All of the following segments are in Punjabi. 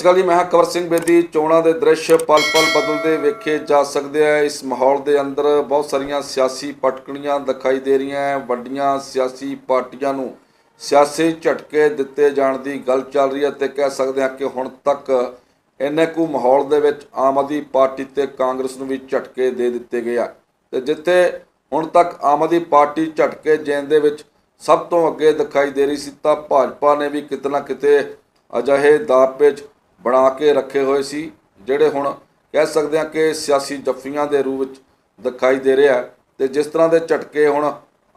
ਸਤਿ ਸ਼੍ਰੀ ਅਕਾਲ ਜੀ ਮੈਂ ਹਾਂ ਕਵਰ ਸਿੰਘ ਬੇਦੀ ਚੋਣਾਂ ਦੇ ਦ੍ਰਿਸ਼ ਪਲ-ਪਲ ਬਦਲਦੇ ਵੇਖੇ ਜਾ ਸਕਦੇ ਆ। ਇਸ ਮਾਹੌਲ ਦੇ ਅੰਦਰ ਬਹੁਤ ਸਾਰੀਆਂ ਸਿਆਸੀ ਪਟਕਣੀਆਂ ਦਿਖਾਈ ਦੇ ਰਹੀਆਂ ਵੱਡੀਆਂ ਸਿਆਸੀ ਪਾਰਟੀਆਂ ਨੂੰ ਸਿਆਸੀ ਝਟਕੇ ਦਿੱਤੇ ਜਾਣ ਦੀ ਗੱਲ ਚੱਲ ਰਹੀ ਹੈ ਤੇ ਕਹਿ ਸਕਦੇ ਹਾਂ ਕਿ ਹੁਣ ਤੱਕ ਇੰਨੇ ਕੁ ਮਾਹੌਲ ਦੇ ਵਿੱਚ ਆਮ ਆਦਮੀ ਪਾਰਟੀ ਤੇ ਕਾਂਗਰਸ ਨੂੰ ਵੀ ਝਟਕੇ ਦੇ ਦਿੱਤੇ ਗਏ ਆ। ਤੇ ਜਿੱਥੇ ਹੁਣ ਤੱਕ ਆਮ ਆਦਮੀ ਪਾਰਟੀ ਝਟਕੇ ਦੇਣ ਦੇ ਵਿੱਚ ਸਭ ਤੋਂ ਅੱਗੇ ਦਿਖਾਈ ਦੇ ਰਹੀ ਸੀ ਤਾਂ ਭਾਜਪਾ ਨੇ ਵੀ ਕਿਤੇ ਨਾ ਕਿਤੇ ਅਜਿਹੇ ਦਾਅਪੇਚ ਬਣਾ ਕੇ ਰੱਖੇ ਹੋਏ ਸੀ, ਜਿਹੜੇ ਹੁਣ ਕਹਿ ਸਕਦੇ ਹਾਂ ਕਿ ਸਿਆਸੀ ਜੱਫੀਆਂ ਦੇ ਰੂਪ ਵਿੱਚ ਦਿਖਾਈ ਦੇ ਰਿਹਾ ਹੈ ਤੇ ਜਿਸ ਤਰ੍ਹਾਂ ਦੇ ਝਟਕੇ ਹੁਣ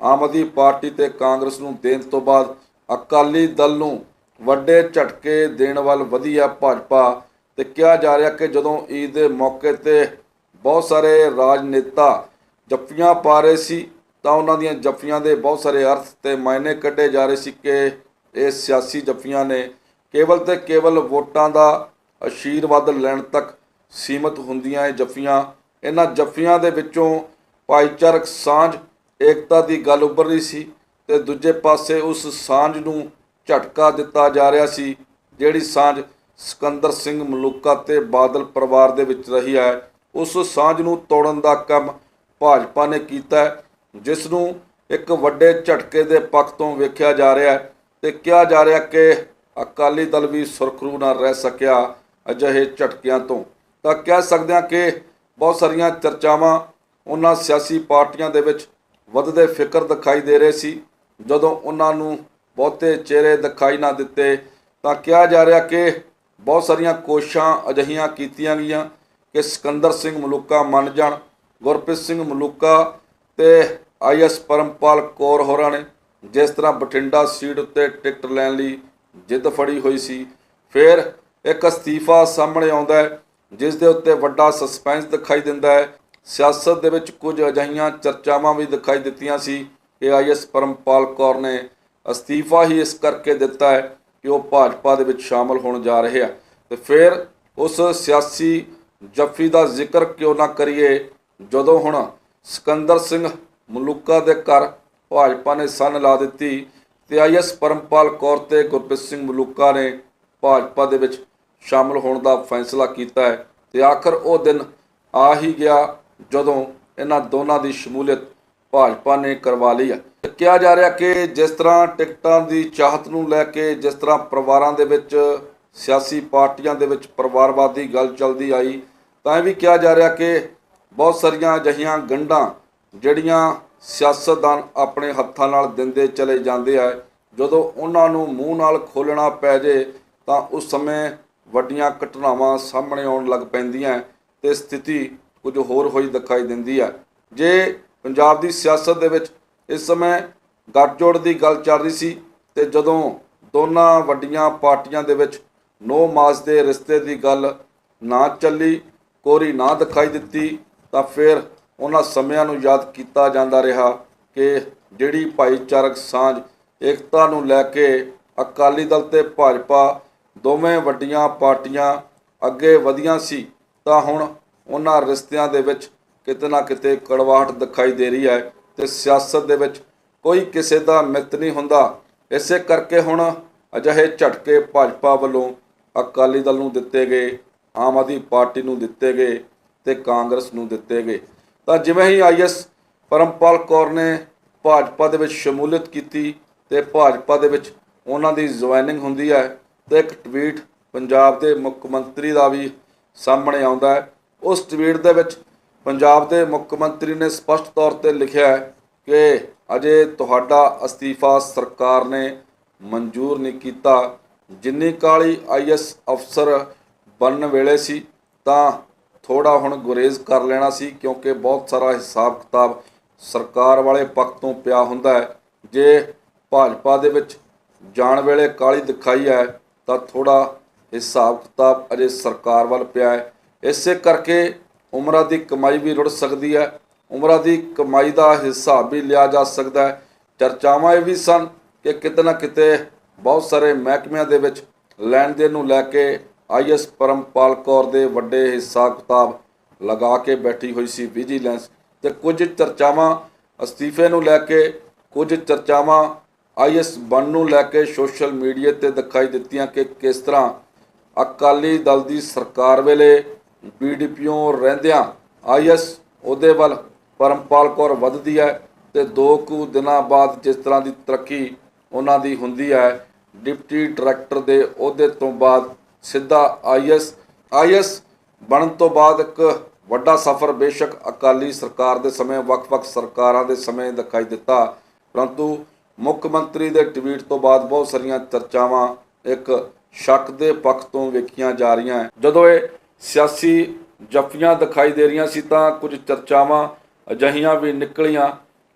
ਆਮ ਆਦਮੀ ਪਾਰਟੀ ਤੇ ਕਾਂਗਰਸ ਨੂੰ ਦੇਣ ਤੋਂ ਬਾਅਦ ਅਕਾਲੀ ਦਲ ਨੂੰ ਵੱਡੇ ਝਟਕੇ ਦੇਣ ਵੱਲ ਵਧੀਆ ਭਾਜਪਾ ਤੇ ਕਿਹਾ ਜਾ ਰਿਹਾ ਕਿ ਜਦੋਂ ਈਦ ਦੇ ਮੌਕੇ ਤੇ ਬਹੁਤ ਸਾਰੇ ਰਾਜਨੇਤਾ ਜੱਫੀਆਂ ਪਾ ਰਹੇ ਸੀ, ਤਾਂ ਉਹਨਾਂ ਦੀਆਂ ਜੱਫੀਆਂ ਦੇ ਬਹੁਤ ਸਾਰੇ ਅਰਥ ਤੇ ਮਾਇਨੇ ਕੱਢੇ ਜਾ ਰਹੇ ਸੀ ਕਿ ਇਹ ਸਿਆਸੀ ਜੱਫੀਆਂ ਨੇ ਕੇਵਲ ਤੇ ਕੇਵਲ ਵੋਟਾਂ ਦਾ ਆਸ਼ੀਰਵਾਦ ਲੈਣ ਤੱਕ ਸੀਮਤ ਹੁੰਦੀਆਂ ਇਹ ਜੱਫੀਆਂ, ਇਹਨਾਂ ਜੱਫੀਆਂ ਦੇ ਵਿੱਚੋਂ ਭਾਈਚਾਰਕ ਸਾਂਝ, ਏਕਤਾ ਦੀ ਗੱਲ ਉੱਭਰ ਰਹੀ ਸੀ ਤੇ ਦੂਜੇ ਪਾਸੇ ਉਸ ਸਾਂਝ ਨੂੰ ਝਟਕਾ ਦਿੱਤਾ ਜਾ ਰਿਹਾ ਸੀ, ਜਿਹੜੀ ਸਾਂਝ ਸਿਕੰਦਰ ਸਿੰਘ ਮਲੂਕਾ ਤੇ ਬਾਦਲ ਪਰਿਵਾਰ ਦੇ ਵਿੱਚ ਰਹੀ ਹੈ। ਉਸ ਸਾਂਝ ਨੂੰ ਤੋੜਨ ਦਾ ਕੰਮ ਭਾਜਪਾ ਨੇ ਕੀਤਾ ਜਿਸ ਨੂੰ ਇੱਕ ਵੱਡੇ ਝਟਕੇ ਦੇ ਪੱਖ ਤੋਂ ਵੇਖਿਆ ਜਾ ਰਿਹਾ ਹੈ ਤੇ ਕਿਹਾ ਜਾ ਰਿਹਾ ਕਿ ਅਕਾਲੀ ਦਲ ਵੀ ਸੁਰਖਰੂ ਨਾ ਰਹਿ ਸਕਿਆ ਅਜਿਹੇ ਝਟਕਿਆਂ ਤੋਂ। ਤਾਂ ਕਹਿ ਸਕਦੇ ਹਾਂ ਕਿ ਬਹੁਤ ਸਾਰੀਆਂ ਚਰਚਾਵਾਂ ਉਹਨਾਂ ਸਿਆਸੀ ਪਾਰਟੀਆਂ ਦੇ ਵਿੱਚ ਵੱਧਦੇ ਫਿਕਰ ਦਿਖਾਈ ਦੇ ਰਹੇ ਸੀ। ਜਦੋਂ ਉਹਨਾਂ ਨੂੰ ਬਹੁਤੇ ਚਿਹਰੇ ਦਿਖਾਈ ਨਾ ਦਿੱਤੇ, ਤਾਂ ਕਿਹਾ ਜਾ ਰਿਹਾ ਕਿ ਬਹੁਤ ਸਾਰੀਆਂ ਕੋਸ਼ਿਸ਼ਾਂ ਅਜਿਹੀਆਂ ਕੀਤੀਆਂ ਗਈਆਂ ਕਿ ਸਿਕੰਦਰ ਸਿੰਘ ਮਲੂਕਾ ਮੰਨ ਜਾਣ, ਗੁਰਪ੍ਰੀਤ ਸਿੰਘ ਮਲੂਕਾ ਤੇ ਆਈਐਸ ਪਰਮਪਾਲ ਕੌਰ ਹੋਰਾਂ ਨੇ ਜਿਸ ਤਰ੍ਹਾਂ ਬਠਿੰਡਾ ਸੀਟ ਉੱਤੇ ਟਿਕਟ ਲੈਣ ਲਈ ਜਿੱਦ ਫੜੀ ਹੋਈ ਸੀ। ਫਿਰ ਇੱਕ ਅਸਤੀਫਾ ਸਾਹਮਣੇ ਆਉਂਦਾ ਹੈ, ਜਿਸ ਦੇ ਉੱਤੇ ਵੱਡਾ ਸਸਪੈਂਸ ਦਿਖਾਈ ਦਿੰਦਾ ਹੈ। ਸਿਆਸਤ ਦੇ ਵਿੱਚ ਕੁਝ ਅਜਿਹੀਆਂ ਚਰਚਾਵਾਂ ਵੀ ਦਿਖਾਈ ਦਿੱਤੀਆਂ ਸੀ। ਕਿ ਆਈਐਸ ਪਰਮਪਾਲ ਕੌਰ ਨੇ ਅਸਤੀਫਾ ਹੀ ਇਸ ਕਰਕੇ ਦਿੱਤਾ ਹੈ ਕਿ ਉਹ ਭਾਜਪਾ ਦੇ ਵਿੱਚ ਸ਼ਾਮਲ ਹੋਣ ਜਾ ਰਹੇ ਆ। ਤੇ ਫਿਰ ਉਸ ਸਿਆਸੀ ਜੱਫੀ ਦਾ ਜ਼ਿਕਰ ਕਿਉਂ ਨਾ ਕਰੀਏ? ਜਦੋਂ ਹੁਣ ਸਿਕੰਦਰ ਸਿੰਘ ਮਲੂਕਾ ਦੇ ਘਰ ਭਾਜਪਾ ਨੇ ਸੰਨ ਲਾ ਦਿੱਤੀ ਤੇ ਆਈਐਸ ਪਰਮਪਾਲ ਕੌਰ ਤੇ ਗੁਰਪ੍ਰੀਤ ਸਿੰਘ ਮਲੂਕਾ ਨੇ ਭਾਜਪਾ ਦੇ ਵਿੱਚ ਸ਼ਾਮਲ ਹੋਣ ਦਾ ਫੈਸਲਾ ਕੀਤਾ ਹੈ ਤੇ ਆਖਰ ਉਹ ਦਿਨ ਆ ਹੀ ਗਿਆ ਜਦੋਂ ਇਹਨਾਂ ਦੋਨਾਂ ਦੀ ਸ਼ਮੂਲੀਅਤ ਭਾਜਪਾ ਨੇ ਕਰਵਾ ਲਈ ਹੈ। ਕਿਹਾ ਜਾ ਰਿਹਾ ਕਿ ਜਿਸ ਤਰ੍ਹਾਂ ਟਿਕਟਾਂ ਦੀ ਚਾਹਤ ਨੂੰ ਲੈ ਕੇ ਜਿਸ ਤਰ੍ਹਾਂ ਪਰਿਵਾਰਾਂ ਦੇ ਵਿੱਚ ਸਿਆਸੀ ਪਾਰਟੀਆਂ ਦੇ ਵਿੱਚ ਪਰਿਵਾਰਵਾਦੀ ਗੱਲ ਚੱਲਦੀ ਆਈ, ਤਾਂ ਇਹ ਵੀ ਕਿਹਾ ਜਾ ਰਿਹਾ ਕਿ ਬਹੁਤ ਸਾਰੀਆਂ ਅਜਿਹੀਆਂ ਗੰਢਾਂ ਜਿਹੜੀਆਂ ਸਿਆਸਤਦਾਨ ਆਪਣੇ ਹੱਥਾਂ ਨਾਲ ਦਿੰਦੇ ਚਲੇ ਜਾਂਦੇ ਆ। ਜਦੋਂ ਉਹਨਾਂ ਨੂੰ ਮੂੰਹ ਨਾਲ ਖੋਲਣਾ ਪੈ ਜੇ, ਤਾਂ ਉਸ ਸਮੇਂ ਵੱਡੀਆਂ ਘਟਨਾਵਾਂ ਸਾਹਮਣੇ ਆਉਣ ਲੱਗ ਪੈਂਦੀਆਂ ਤੇ ਸਥਿਤੀ ਕੁਝ ਹੋਰ ਹੋਈ ਦਿਖਾਈ ਦਿੰਦੀ ਹੈ ਜੇ ਪੰਜਾਬ ਦੀ ਸਿਆਸਤ ਦੇ ਵਿੱਚ ਇਸ ਸਮੇਂ ਗੱਠਜੋੜ ਦੀ ਗੱਲ ਚੱਲ ਰਹੀ ਸੀ, ਤੇ ਜਦੋਂ ਦੋਨਾਂ ਵੱਡੀਆਂ ਪਾਰਟੀਆਂ ਦੇ ਵਿੱਚ ਨੋ ਮਾਸ ਦੇ ਰਿਸ਼ਤੇ ਦੀ ਗੱਲ ਨਾ ਚੱਲੀ, ਕੋਰੀ ਨਾ ਦਿਖਾਈ ਦਿੱਤੀ, ਤਾਂ ਫਿਰ ਉਹਨਾਂ ਸਮਿਆਂ ਨੂੰ ਯਾਦ ਕੀਤਾ ਜਾਂਦਾ ਰਿਹਾ ਕਿ ਜਿਹੜੀ ਭਾਈਚਾਰਕ ਸਾਂਝ ਏਕਤਾ ਨੂੰ ਲੈ ਕੇ ਅਕਾਲੀ ਦਲ ਤੇ ਭਾਜਪਾ ਦੋਵੇਂ ਵੱਡੀਆਂ ਪਾਰਟੀਆਂ ਅੱਗੇ ਵਧੀਆਂ ਸੀ, ਤਾਂ ਹੁਣ ਉਹਨਾਂ ਰਿਸ਼ਤਿਆਂ ਦੇ ਵਿੱਚ ਕਿਤੇ ਨਾ ਕਿਤੇ ਕੜਵਾਹਟ ਦਿਖਾਈ ਦੇ ਰਹੀ ਹੈ ਤੇ ਸਿਆਸਤ ਦੇ ਵਿੱਚ ਕੋਈ ਕਿਸੇ ਦਾ ਮਿੱਤ ਨਹੀਂ ਹੁੰਦਾ। ਇਸੇ ਕਰਕੇ ਹੁਣ ਅਜਿਹੇ ਝਟਕੇ ਭਾਜਪਾ ਵੱਲੋਂ ਅਕਾਲੀ ਦਲ ਨੂੰ ਦਿੱਤੇ ਗਏ, ਆਮ ਆਦਮੀ ਪਾਰਟੀ ਨੂੰ ਦਿੱਤੇ ਗਏ ਤੇ ਕਾਂਗਰਸ ਨੂੰ ਦਿੱਤੇ ਗਏ। ਤਾਂ ਜਿਵੇਂ ਹੀ ਆਈਐਸ ਪਰਮਪਾਲ ਕੌਰ ਨੇ ਭਾਜਪਾ ਦੇ ਵਿੱਚ ਸ਼ਮੂਲੀਅਤ ਕੀਤੀ ਤੇ ਭਾਜਪਾ ਦੇ ਵਿੱਚ ਉਹਨਾਂ ਦੀ ਜੁਆਇਨਿੰਗ ਹੁੰਦੀ ਹੈ ਤੇ ਇੱਕ ਟਵੀਟ ਪੰਜਾਬ ਦੇ ਮੁੱਖ ਮੰਤਰੀ ਦਾ ਵੀ ਸਾਹਮਣੇ ਆਉਂਦਾ ਹੈ। ਉਸ ਟਵੀਟ ਦੇ ਵਿੱਚ ਪੰਜਾਬ ਦੇ ਮੁੱਖ ਮੰਤਰੀ ਨੇ ਸਪਸ਼ਟ ਤੌਰ ਤੇ ਲਿਖਿਆ ਹੈ ਕਿ ਅਜੇ ਤੁਹਾਡਾ ਅਸਤੀਫਾ ਸਰਕਾਰ ਨੇ ਮਨਜ਼ੂਰ ਨਹੀਂ ਕੀਤਾ। ਜਿੰਨੀ ਕਾਲੀ ਆਈਐਸ ਅਫਸਰ ਬਣਨ ਵੇਲੇ ਸੀ, ਤਾਂ ਥੋੜਾ ਹੁਣ ਗੁਰੇਜ਼ ਕਰ ਲੈਣਾ ਸੀ ਕਿਉਂਕਿ ਬਹੁਤ ਸਾਰਾ ਹਿਸਾਬ ਕਿਤਾਬ ਸਰਕਾਰ ਵਾਲੇ ਪੱਖ ਤੋਂ ਪਿਆ ਹੁੰਦਾ ਹੈ। ਜੇ ਭਾਜਪਾ ਦੇ ਵਿੱਚ ਜਾਣ ਵੇਲੇ ਕਾਲੀ ਦਿਖਾਈ ਹੈ, ਤਾਂ ਥੋੜਾ ਹਿਸਾਬ ਕਿਤਾਬ ਅਜੇ ਸਰਕਾਰ ਵੱਲ ਪਿਆ ਹੈ। ਇਸੇ ਕਰਕੇ ਉਮਰਾਂ ਦੀ ਕਮਾਈ ਵੀ ਰੁੜ ਸਕਦੀ ਹੈ। ਉਮਰਾਂ ਦੀ ਕਮਾਈ ਦਾ ਹਿਸਾਬ ਵੀ ਲਿਆ ਜਾ ਸਕਦਾ ਹੈ। ਚਰਚਾਵਾਂ ਇਹ ਵੀ ਸਨ ਕਿ ਕਿਤੇ ਨਾ ਕਿਤੇ ਬਹੁਤ ਸਾਰੇ ਮਹਿਕਮਿਆਂ ਦੇ ਵਿੱਚ ਲੈਣ ਦੇਣ ਨੂੰ ਲੈ ਕੇ ਆਈਐਸ ਪਰਮਪਾਲ ਕੌਰ ਦੇ ਵੱਡੇ ਹਿਸਾਬ ਕਿਤਾਬ ਲਗਾ ਕੇ ਬੈਠੀ ਹੋਈ ਸੀ ਵਿਜੀਲੈਂਸ ਤੇ ਕੁਝ ਚਰਚਾਵਾਂ ਅਸਤੀਫੇ ਨੂੰ ਲੈ ਕੇ, ਕੁਝ ਚਰਚਾਵਾਂ ਆਈਐਸ ਬਣ ਨੂੰ ਲੈ ਕੇ ਸੋਸ਼ਲ ਮੀਡੀਆ ਤੇ ਦਿਖਾਈ ਦਿੱਤੀਆਂ ਕਿ ਕਿਸ ਤਰ੍ਹਾਂ ਅਕਾਲੀ ਦਲ ਦੀ ਸਰਕਾਰ ਵੇਲੇ ਬੀਡੀਪੀਓ ਰਹਿੰਦਿਆਂ ਆਈਐਸ ਉਹਦੇ ਵੱਲ ਪਰਮਪਾਲ ਕੌਰ ਵੱਧਦੀ ਹੈ ਤੇ ਦੋ ਕੁ ਦਿਨਾਂ ਬਾਅਦ ਜਿਸ ਤਰ੍ਹਾਂ ਦੀ ਤਰੱਕੀ ਉਹਨਾਂ ਦੀ ਹੁੰਦੀ ਹੈ, ਡਿਪਟੀ ਡਾਇਰੈਕਟਰ ਦੇ ਅਹੁਦੇ ਤੋਂ ਬਾਅਦ ਸਿੱਧਾ ਆਈਐਸ ਆਈਐਸ ਬਣਨ ਤੋਂ ਬਾਅਦ ਇੱਕ ਵੱਡਾ ਸਫ਼ਰ ਬੇਸ਼ੱਕ ਅਕਾਲੀ ਸਰਕਾਰ ਦੇ ਸਮੇਂ, ਵੱਖ-ਵੱਖ ਸਰਕਾਰਾਂ ਦੇ ਸਮੇਂ ਦਿਖਾਈ ਦਿੱਤਾ। ਪਰੰਤੂ ਮੁੱਖ ਮੰਤਰੀ ਦੇ ਟਵੀਟ ਤੋਂ ਬਾਅਦ ਬਹੁਤ ਸਾਰੀਆਂ ਚਰਚਾਵਾਂ ਇੱਕ ਸ਼ੱਕ ਦੇ ਪੱਖ ਤੋਂ ਵੇਖੀਆਂ ਜਾ ਰਹੀਆਂ ਜਦੋਂ ਇਹ ਸਿਆਸੀ ਜੱਫੀਆਂ ਦਿਖਾਈ ਦੇ ਰਹੀਆਂ ਸੀ ਤਾਂ ਕੁਝ ਚਰਚਾਵਾਂ ਅਜਿਹੀਆਂ ਵੀ ਨਿਕਲੀਆਂ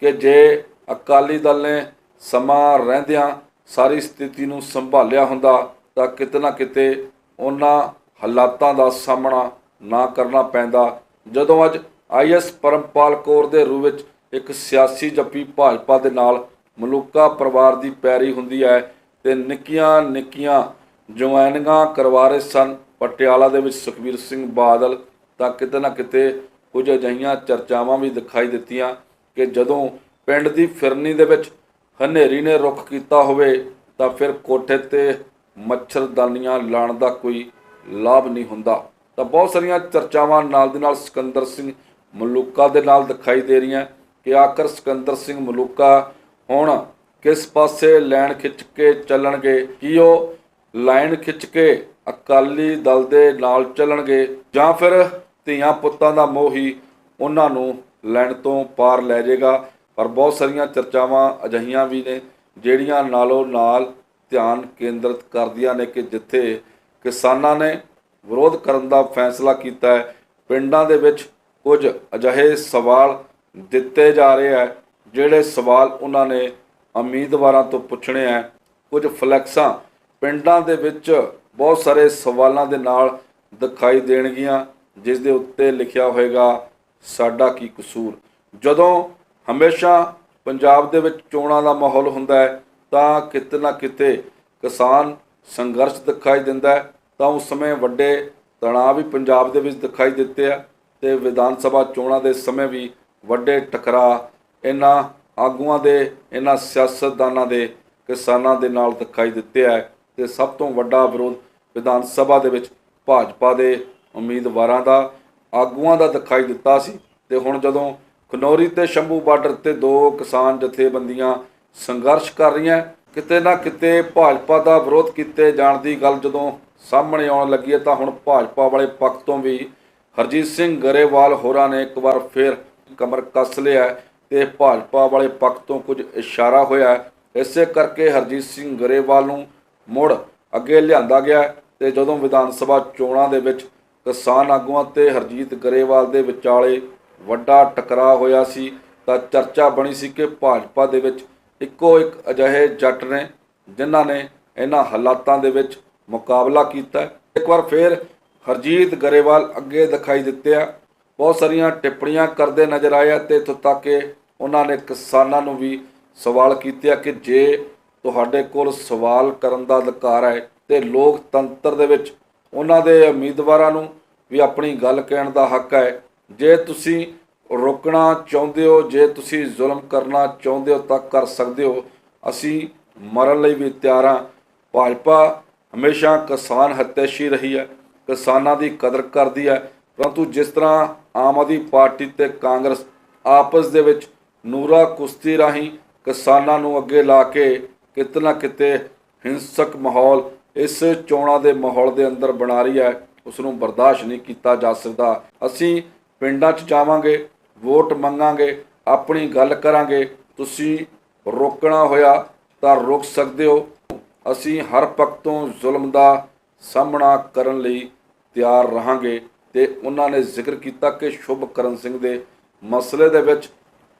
ਕਿ ਜੇ ਅਕਾਲੀ ਦਲ ਨੇ ਸਮਾਂ ਰਹਿੰਦਿਆਂ ਸਾਰੀ ਸਥਿਤੀ ਨੂੰ ਸੰਭਾਲਿਆ ਹੁੰਦਾ ਤਾਂ ਕਿਤੇ ਨਾ ਕਿਤੇ ਉਹਨਾਂ ਹਾਲਾਤਾਂ ਦਾ ਸਾਹਮਣਾ ਨਾ ਕਰਨਾ ਪੈਂਦਾ। ਜਦੋਂ ਅੱਜ ਆਈਐਸ ਪਰਮਪਾਲ ਕੌਰ ਦੇ ਰੂਪ ਵਿੱਚ ਇੱਕ ਸਿਆਸੀ ਜੱਪੀ ਭਾਜਪਾ ਦੇ ਨਾਲ ਮਲੂਕਾ ਪਰਿਵਾਰ ਦੀ ਪੈਰੀ ਹੁੰਦੀ ਹੈ ਤੇ ਨਿੱਕੀਆਂ ਨਿੱਕੀਆਂ ਜੁਆਇਨਿੰਗਾਂ ਕਰਵਾ ਰਹੇ ਸਨ, ਪਟਿਆਲਾ ਦੇ ਵਿੱਚ ਸੁਖਬੀਰ ਸਿੰਘ ਬਾਦਲ ਤਾਂ ਕਿਤੇ ਨਾ ਕਿਤੇ ਕੁਝ ਅਜਿਹੀਆਂ ਚਰਚਾਵਾਂ ਵੀ ਦਿਖਾਈ ਦਿੱਤੀਆਂ ਕਿ ਜਦੋਂ ਪਿੰਡ ਦੀ ਫਿਰਨੀ ਦੇ ਵਿੱਚ ਹਨੇਰੀ ਨੇ ਰੁੱਖ ਕੀਤਾ ਹੋਵੇ ਤਾਂ ਫਿਰ ਕੋਠੇ ਤੇ ਮੱਛਰਦਾਨੀਆਂ ਲਾਣ ਦਾ ਕੋਈ ਲਾਭ ਨਹੀਂ ਹੁੰਦਾ। ਤਾਂ ਬਹੁਤ ਸਾਰੀਆਂ ਚਰਚਾਵਾਂ ਨਾਲ ਦੀ ਨਾਲ ਸਿਕੰਦਰ ਸਿੰਘ ਮਲੂਕਾ ਦੇ ਨਾਲ ਦਿਖਾਈ ਦੇ ਰਹੀਆਂ ਕਿ ਆਖਰ ਸਿਕੰਦਰ ਸਿੰਘ ਮਲੂਕਾ ਹੁਣ ਕਿਸ ਪਾਸੇ ਲਾਈਨ ਖਿੱਚ ਕੇ ਚੱਲਣਗੇ? ਕੀ ਉਹ ਲਾਈਨ ਖਿੱਚ ਕੇ ਅਕਾਲੀ ਦਲ ਦੇ ਨਾਲ ਚੱਲਣਗੇ ਜਾਂ ਫਿਰ ਧੀਆਂ ਪੁੱਤਾਂ ਦਾ ਮੋਹ ਹੀ ਉਹਨਾਂ ਨੂੰ ਲੈਣ ਤੋਂ ਪਾਰ ਲੈ ਜਾਏਗਾ? ਪਰ ਬਹੁਤ ਸਾਰੀਆਂ ਚਰਚਾਵਾਂ ਅਜਹੀਆਂ ਵੀ ਨੇ ਜਿਹੜੀਆਂ ਨਾਲੋਂ ਨਾਲ ਧਿਆਨ ਕੇਂਦਰਿਤ ਕਰਦੀਆਂ ਨੇ ਕਿ ਜਿੱਥੇ ਕਿਸਾਨਾਂ ਨੇ ਵਿਰੋਧ ਕਰਨ ਦਾ ਫੈਸਲਾ ਕੀਤਾ ਹੈ, ਪਿੰਡਾਂ ਦੇ ਵਿੱਚ ਕੁਝ ਅਜਿਹੇ ਸਵਾਲ ਦਿੱਤੇ ਜਾ ਰਹੇ ਹੈ, ਜਿਹੜੇ ਸਵਾਲ ਉਹਨਾਂ ਨੇ ਉਮੀਦਵਾਰਾਂ ਤੋਂ ਪੁੱਛਣੇ ਹੈ। ਕੁਝ ਫਲੈਕਸਾਂ ਪਿੰਡਾਂ ਦੇ ਵਿੱਚ ਬਹੁਤ ਸਾਰੇ ਸਵਾਲਾਂ ਦੇ ਨਾਲ ਦਿਖਾਈ ਦੇਣਗੀਆਂ, ਜਿਸ ਦੇ ਉੱਤੇ ਲਿਖਿਆ ਹੋਏਗਾ, ਸਾਡਾ ਕੀ ਕਸੂਰ? ਜਦੋਂ ਹਮੇਸ਼ਾ ਪੰਜਾਬ ਦੇ ਵਿੱਚ ਚੋਣਾਂ ਦਾ ਮਾਹੌਲ ਹੁੰਦਾ ਹੈ ਤਾਂ ਕਿਤੇ ਨਾ ਕਿਤੇ ਕਿਸਾਨ ਸੰਘਰਸ਼ ਦਿਖਾਈ ਦਿੰਦਾ ਹੈ। ਤਾਂ ਉਸ ਸਮੇਂ ਵੱਡੇ ਤਣਾਅ ਵੀ ਪੰਜਾਬ ਦੇ ਵਿੱਚ ਦਿਖਾਈ ਦਿੱਤੇ ਆ ਤੇ ਵਿਧਾਨ ਸਭਾ ਚੋਣਾਂ ਦੇ ਸਮੇਂ ਵੀ ਵੱਡੇ ਟਕਰਾਅ ਇਹਨਾਂ ਆਗੂਆਂ ਦੇ, ਇਹਨਾਂ ਸਿਆਸਤਦਾਨਾਂ ਦੇ, ਕਿਸਾਨਾਂ ਦੇ ਨਾਲ ਦਿਖਾਈ ਦਿੱਤੇ ਆ ਤੇ ਸਭ ਤੋਂ ਵੱਡਾ ਵਿਰੋਧ ਵਿਧਾਨ ਸਭਾ ਦੇ ਵਿੱਚ ਭਾਜਪਾ ਦੇ ਉਮੀਦਵਾਰਾਂ ਦਾ, ਆਗੂਆਂ ਦਾ ਦਿਖਾਈ ਦਿੱਤਾ ਸੀ। ਤੇ ਹੁਣ ਜਦੋਂ ਖਨੌਰੀ ਤੇ ਸ਼ੰਭੂ ਬਾਰਡਰ ਤੇ ਦੋ ਕਿਸਾਨ ਜਥੇਬੰਦੀਆਂ ਸੰਘਰਸ਼ ਕਰ ਰਹੀਆਂ ਕਿਤੇ ਨਾ ਕਿਤੇ ਭਾਜਪਾ ਦਾ ਵਿਰੋਧ ਕੀਤੇ ਜਾਣ ਦੀ ਗੱਲ ਜਦੋਂ ਸਾਹਮਣੇ ਆਉਣ ਲੱਗੀ ਹੈ ਤਾਂ ਹੁਣ ਭਾਜਪਾ ਵਾਲੇ ਪੱਖ ਤੋਂ ਵੀ ਹਰਜੀਤ ਸਿੰਘ ਗਰੇਵਾਲ ਹੋਰਾਂ ਨੇ ਇੱਕ ਵਾਰ ਫਿਰ ਕਮਰ ਕੱਸ ਲਿਆ ਹੈ ਤੇ ਭਾਜਪਾ ਵਾਲੇ ਪੱਖ ਤੋਂ ਕੁਝ ਇਸ਼ਾਰਾ ਹੋਇਆ ਇਸੇ ਕਰਕੇ ਹਰਜੀਤ ਸਿੰਘ ਗਰੇਵਾਲ ਨੂੰ ਮੁੜ ਅੱਗੇ ਲਿਆਂਦਾ ਗਿਆ ਹੈ ਤੇ ਜਦੋਂ ਵਿਧਾਨ ਸਭਾ ਚੋਣਾਂ ਦੇ ਵਿੱਚ ਕਿਸਾਨ ਆਗੂਆਂ ਤੇ ਹਰਜੀਤ ਗਰੇਵਾਲ ਦੇ ਵਿਚਾਲੇ ਵੱਡਾ ਟਕਰਾਅ ਹੋਇਆ ਸੀ ਤਾਂ ਚਰਚਾ ਬਣੀ ਸੀ ਕਿ ਭਾਜਪਾ ਦੇ ਵਿੱਚ ਇੱਕੋ ਇੱਕ ਅਜਿਹੇ ਜੱਟ ਨੇ ਜਿਨ੍ਹਾਂ ਨੇ ਇਹਨਾਂ ਹਾਲਾਤਾਂ ਦੇ ਵਿੱਚ ਮੁਕਾਬਲਾ ਕੀਤਾ। ਇੱਕ ਵਾਰ ਫਿਰ ਹਰਜੀਤ ਗਰੇਵਾਲ ਅੱਗੇ ਦਿਖਾਈ ਦਿੱਤੇ ਆ। ਬਹੁਤ ਸਾਰੀਆਂ ਟਿੱਪਣੀਆਂ ਕਰਦੇ ਨਜ਼ਰ ਆਏ ਆ ਤੇ ਇੱਥੋਂ ਤੱਕ ਕਿ ਉਹਨਾਂ ਨੇ ਕਿਸਾਨਾਂ ਨੂੰ ਵੀ ਸਵਾਲ ਕੀਤੇ ਆ ਕਿ ਜੇ ਤੁਹਾਡੇ ਕੋਲ ਸਵਾਲ ਕਰਨ ਦਾ ਅਧਿਕਾਰ ਹੈ ਤੇ ਲੋਕਤੰਤਰ ਦੇ ਵਿੱਚ ਉਹਨਾਂ ਦੇ ਉਮੀਦਵਾਰਾਂ ਨੂੰ ਵੀ ਆਪਣੀ ਗੱਲ ਕਹਿਣ ਦਾ ਹੱਕ ਹੈ। ਜੇ ਤੁਸੀਂ ਰੋਕਣਾ ਚਾਹੁੰਦੇ ਹੋ, ਜੇ ਤੁਸੀਂ ਜ਼ੁਲਮ ਕਰਨਾ ਚਾਹੁੰਦੇ ਹੋ ਤਾਂ ਕਰ ਸਕਦੇ ਹੋ। ਅਸੀਂ ਮਰਨ ਲਈ ਵੀ ਤਿਆਰ ਹਾਂ। ਭਾਜਪਾ ਹਮੇਸ਼ਾ ਕਿਸਾਨ ਹੱਤੇਸ਼ੀ ਰਹੀ ਹੈ, ਕਿਸਾਨਾਂ ਦੀ ਕਦਰ ਕਰਦੀ ਹੈ। ਪਰੰਤੂ ਜਿਸ ਤਰ੍ਹਾਂ ਆਮ ਆਦਮੀ ਪਾਰਟੀ ਤੇ ਕਾਂਗਰਸ ਆਪਸ ਦੇ ਵਿੱਚ ਨੂਰਾ ਕੁਸ਼ਤੀ ਰਾਹੀਂ ਕਿਸਾਨਾਂ ਨੂੰ ਅੱਗੇ ਲਾ ਕੇ ਕਿਤੇ ਨਾ ਕਿਤੇ ਹਿੰਸਕ ਮਾਹੌਲ ਇਸ ਚੋਣਾਂ ਦੇ ਮਾਹੌਲ ਦੇ ਅੰਦਰ ਬਣਾ ਰਹੀ ਹੈ ਉਸ ਨੂੰ ਬਰਦਾਸ਼ਤ ਨਹੀਂ ਕੀਤਾ ਜਾ ਸਕਦਾ। ਅਸੀਂ ਪਿੰਡਾਂ 'ਚ ਜਾਵਾਂਗੇ ਵੋਟ ਮੰਗਾਂਗੇ, ਆਪਣੀ ਗੱਲ ਕਰਾਂਗੇ। ਤੁਸੀਂ ਰੋਕਣਾ ਹੋਇਆ ਤਾਂ ਰੋਕ ਸਕਦੇ ਹੋ। ਅਸੀਂ ਹਰ ਪੱਖ ਤੋਂ ਜ਼ੁਲਮ ਦਾ ਸਾਹਮਣਾ ਕਰਨ ਲਈ ਤਿਆਰ ਰਹਾਂਗੇ ਤੇ ਉਹਨਾਂ ਨੇ ਜ਼ਿਕਰ ਕੀਤਾ ਕਿ ਸ਼ੁਭਕਰਨ ਸਿੰਘ ਦੇ ਮਸਲੇ ਦੇ ਵਿੱਚ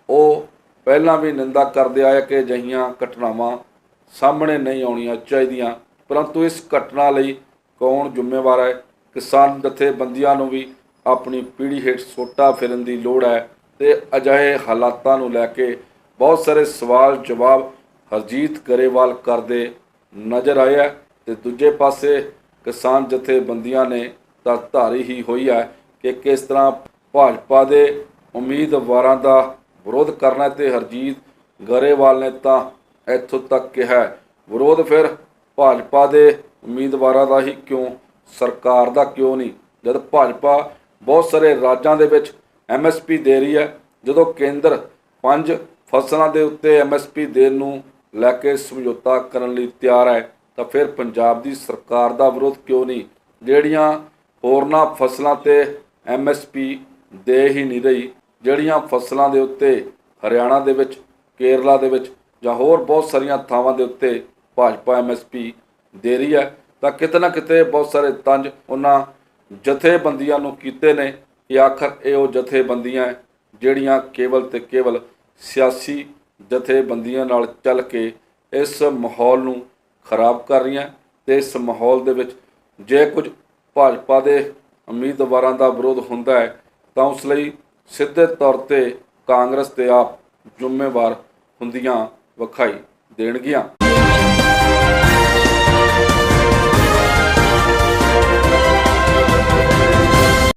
ਉਹ ਪਹਿਲਾਂ ਵੀ ਨਿੰਦਾ ਕਰਦੇ ਆਏ ਕਿ ਅਜਿਹੀਆਂ ਘਟਨਾਵਾਂ ਸਾਹਮਣੇ ਨਹੀਂ ਆਉਣੀਆਂ ਚਾਹੀਦੀਆਂ। ਪਰੰਤੂ ਇਸ ਘਟਨਾ ਲਈ ਕੌਣ ਜ਼ਿੰਮੇਵਾਰ ਹੈ? ਕਿਸਾਨ ਜਥੇਬੰਦੀਆਂ ਨੂੰ ਵੀ ਆਪਣੀ ਪੀੜ੍ਹੀ ਹੇਠ ਸੋਟਾ ਫਿਰਨ ਦੀ ਲੋੜ ਹੈ ਤੇ ਅਜਿਹੇ ਹਾਲਾਤਾਂ ਨੂੰ ਲੈ ਕੇ ਬਹੁਤ ਸਾਰੇ ਸਵਾਲ ਜਵਾਬ ਹਰਜੀਤ ਗਰੇਵਾਲ ਕਰਦੇ ਨਜ਼ਰ ਆਏ ਹੈ ਤੇ ਦੂਜੇ ਪਾਸੇ ਕਿਸਾਨ ਜਥੇਬੰਦੀਆਂ ਨੇ ਤਾਂ ਧਾਰੀ ਹੀ ਹੋਈ ਹੈ ਕਿ ਕਿਸ ਤਰ੍ਹਾਂ ਭਾਜਪਾ ਦੇ ਉਮੀਦਵਾਰਾਂ ਦਾ ਵਿਰੋਧ ਕਰਨਾ ਤੇ ਹਰਜੀਤ ਗਰੇਵਾਲ ਨੇ ਤਾਂ ਇੱਥੋਂ ਤੱਕ ਕਿਹਾ ਵਿਰੋਧ ਫਿਰ ਭਾਜਪਾ ਦੇ ਉਮੀਦਵਾਰਾਂ ਦਾ ਹੀ ਕਿਉਂ, ਸਰਕਾਰ ਦਾ ਕਿਉਂ ਨਹੀਂ? ਜਦ ਭਾਜਪਾ ਬਹੁਤ ਸਾਰੇ ਰਾਜਾਂ ਦੇ ਵਿੱਚ ਐਮਐਸਪੀ ਦੇ ਰਹੀ ਹੈ। ਜਦੋਂ ਕੇਂਦਰ ਪੰਜ ਫਸਲਾਂ ਦੇ ਉੱਤੇ ਐਮਐਸਪੀ ਦੇਣ ਨੂੰ ਲੈ ਕੇ ਸਮਝੌਤਾ ਕਰਨ ਲਈ ਤਿਆਰ ਹੈ, ਤਾਂ ਫਿਰ ਪੰਜਾਬ ਦੀ ਸਰਕਾਰ ਦਾ ਵਿਰੋਧ ਕਿਉਂ ਨਹੀਂ? ਜਿਹੜੀਆਂ ਹੋਰਨਾਂ ਫਸਲਾਂ ਤੇ ਐਮਐਸਪੀ ਦੇ ਹੀ ਨਹੀਂ ਰਹੀ, ਜਿਹੜੀਆਂ ਫਸਲਾਂ ਦੇ ਉੱਤੇ ਹਰਿਆਣਾ ਦੇ ਵਿੱਚ, ਕੇਰਲਾ ਦੇ ਵਿੱਚ ਜਾਂ ਹੋਰ ਬਹੁਤ ਸਾਰੀਆਂ ਥਾਵਾਂ ਦੇ ਉੱਤੇ ਭਾਜਪਾ ਐਮਐਸਪੀ ਦੇ ਰਹੀ ਹੈ, ਤਾਂ ਕਿਤੇ ਨਾ ਕਿਤੇ ਬਹੁਤ ਸਾਰੇ ਤੰਜ ਉਹਨਾਂ ਜਥੇਬੰਦੀਆਂ ਨੂੰ ਕੀਤੇ ਨੇ ਕਿ ਆਖਰ ਇਹ ਉਹ ਜਥੇਬੰਦੀਆਂ ਜਿਹੜੀਆਂ ਕੇਵਲ ਤੇ ਕੇਵਲ ਸਿਆਸੀ ਜਥੇਬੰਦੀਆਂ ਨਾਲ ਚੱਲ ਕੇ ਇਸ ਮਾਹੌਲ ਨੂੰ ਖਰਾਬ ਕਰ ਰਹੀਆਂ ਤੇ ਇਸ ਮਾਹੌਲ ਦੇ ਵਿੱਚ ਜੇ ਕੁਝ ਭਾਜਪਾ ਦੇ ਉਮੀਦਵਾਰਾਂ ਦਾ ਵਿਰੋਧ ਹੁੰਦਾ ਹੈ, ਤਾਂ ਉਸ ਲਈ ਸਿੱਧੇ ਤੌਰ ਤੇ ਕਾਂਗਰਸ ਤੇ ਆਪ ਜ਼ਿੰਮੇਵਾਰ ਹੁੰਦੀਆਂ ਵਿਖਾਈ ਦੇਣਗੀਆਂ।